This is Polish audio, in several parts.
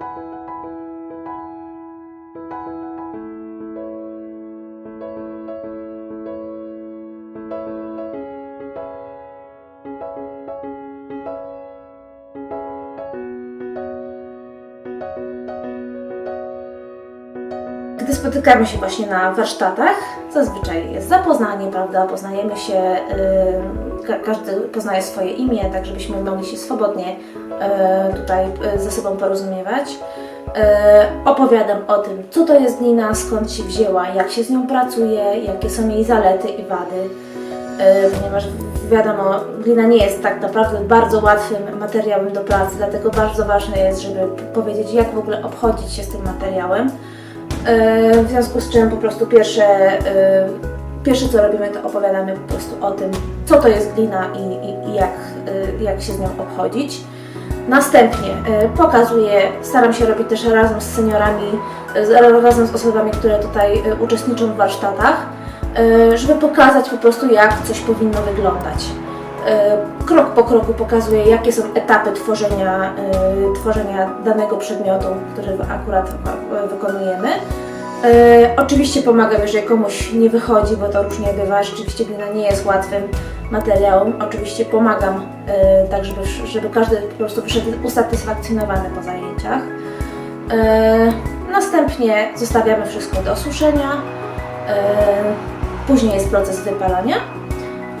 thank you Gdy spotykamy się właśnie na warsztatach, zazwyczaj jest zapoznanie, prawda? Poznajemy się, ka- każdy poznaje swoje imię, tak żebyśmy mogli się swobodnie yy, tutaj yy, ze sobą porozumiewać. Opowiadam o tym, co to jest glina, skąd się wzięła, jak się z nią pracuje, jakie są jej zalety i wady. Ponieważ wiadomo, glina nie jest tak naprawdę bardzo łatwym materiałem do pracy, dlatego bardzo ważne jest, żeby powiedzieć, jak w ogóle obchodzić się z tym materiałem. E, W związku z czym po prostu pierwsze, e, pierwsze co robimy, to opowiadamy po prostu o tym, co to jest glina i, i, i jak, e, jak się z nią obchodzić. Następnie pokazuję, staram się robić też razem z seniorami, razem z osobami, które tutaj uczestniczą w warsztatach, żeby pokazać po prostu, jak coś powinno wyglądać. Krok po kroku pokazuję, jakie są etapy tworzenia, tworzenia danego przedmiotu, który akurat wykonujemy. E, Oczywiście pomagam, jeżeli komuś nie wychodzi, bo to różnie bywa. Rzeczywiście glina nie jest łatwym materiałem. Oczywiście pomagam, e, tak żeby, żeby każdy po prostu wyszedł usatysfakcjonowany po zajęciach. E, Następnie zostawiamy wszystko do suszenia. E, Później jest proces wypalania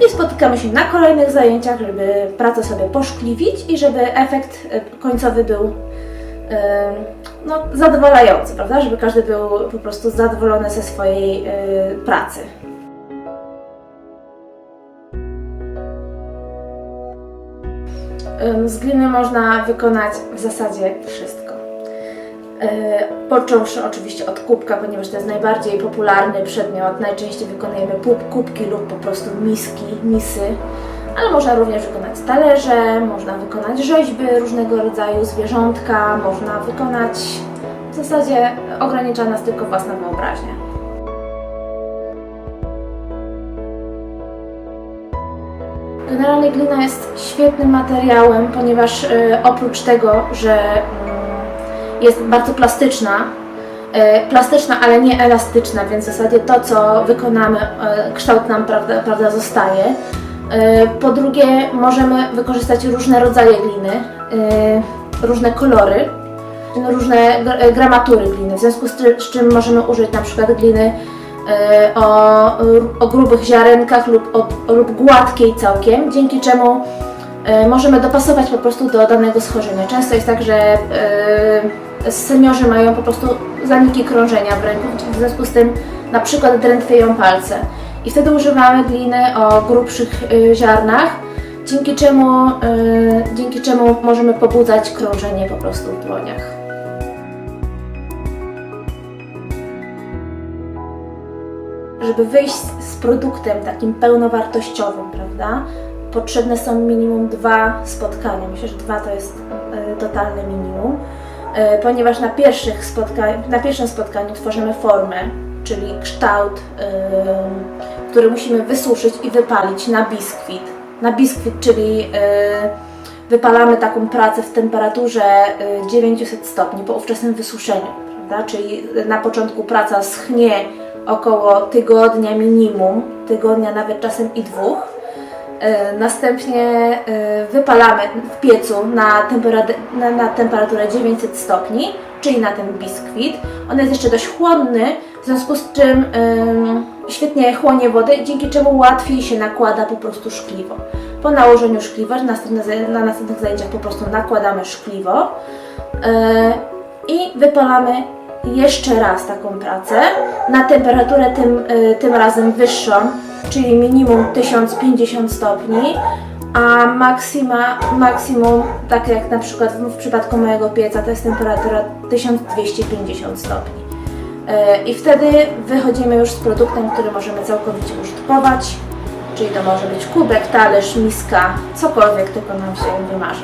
i spotykamy się na kolejnych zajęciach, żeby pracę sobie poszkliwić i żeby efekt e, końcowy był e, no, zadowalający, prawda? Żeby każdy był po prostu zadowolony ze swojej e, pracy. Z gliny można wykonać w zasadzie wszystko. E, Począwszy oczywiście od kubka, ponieważ to jest najbardziej popularny przedmiot. Najczęściej wykonujemy kubki lub po prostu miski, misy, ale można również wykonać talerze, można wykonać rzeźby różnego rodzaju, zwierzątka, można wykonać. W zasadzie ogranicza nas tylko własna wyobraźnia. Generalnie glina jest świetnym materiałem, ponieważ e, oprócz tego, że mm, jest bardzo plastyczna, e, plastyczna, ale nie elastyczna, więc w zasadzie to, co wykonamy, e, kształt nam prawda, prawda zostaje. E, Po drugie, możemy wykorzystać różne rodzaje gliny, e, różne kolory, różne gr- gramatury gliny, w związku z, czym możemy użyć na przykład gliny e, o, o grubych ziarenkach lub, o, lub gładkiej całkiem, dzięki czemu e, możemy dopasować po prostu do danego schorzenia. Często jest tak, że e, seniorzy mają po prostu zaniki krążenia w ręku, w związku z tym na przykład drętwieją palce. I wtedy używamy gliny o grubszych e, ziarnach, dzięki czemu, e, dzięki czemu możemy pobudzać krążenie po prostu w dłoniach. Żeby wyjść z produktem takim pełnowartościowym, prawda, potrzebne są minimum dwa spotkania. Myślę, że dwa to jest e, totalne minimum, ponieważ na, pierwszych spotka- na pierwszym spotkaniu tworzymy formę, czyli kształt, e, który musimy wysuszyć i wypalić na biskwit. Na biskwit, czyli e, wypalamy taką pracę w temperaturze e, 900 stopni po ówczesnym wysuszeniu, prawda? Czyli na początku praca schnie około tygodnia minimum, tygodnia nawet czasem i dwóch. E, Następnie wypalamy w piecu na, na temperaturę 900 stopni, czyli na ten biskwit. On jest jeszcze dość chłodny, w związku z czym em, świetnie chłonie wodę, dzięki czemu łatwiej się nakłada po prostu szkliwo. Po nałożeniu szkliwa, na następnych, zaj- na następnych zajęciach po prostu nakładamy szkliwo e, i wypalamy jeszcze raz taką pracę na temperaturę tym, y, tym razem wyższą, czyli minimum 1050 stopni, a maksima, maksimum, tak jak na przykład w, przypadku mojego pieca, to jest temperatura 1250 stopni. Y, I wtedy wychodzimy już z produktem, który możemy całkowicie użytkować, czyli to może być kubek, talerz, miska, cokolwiek tylko nam się wymarzy.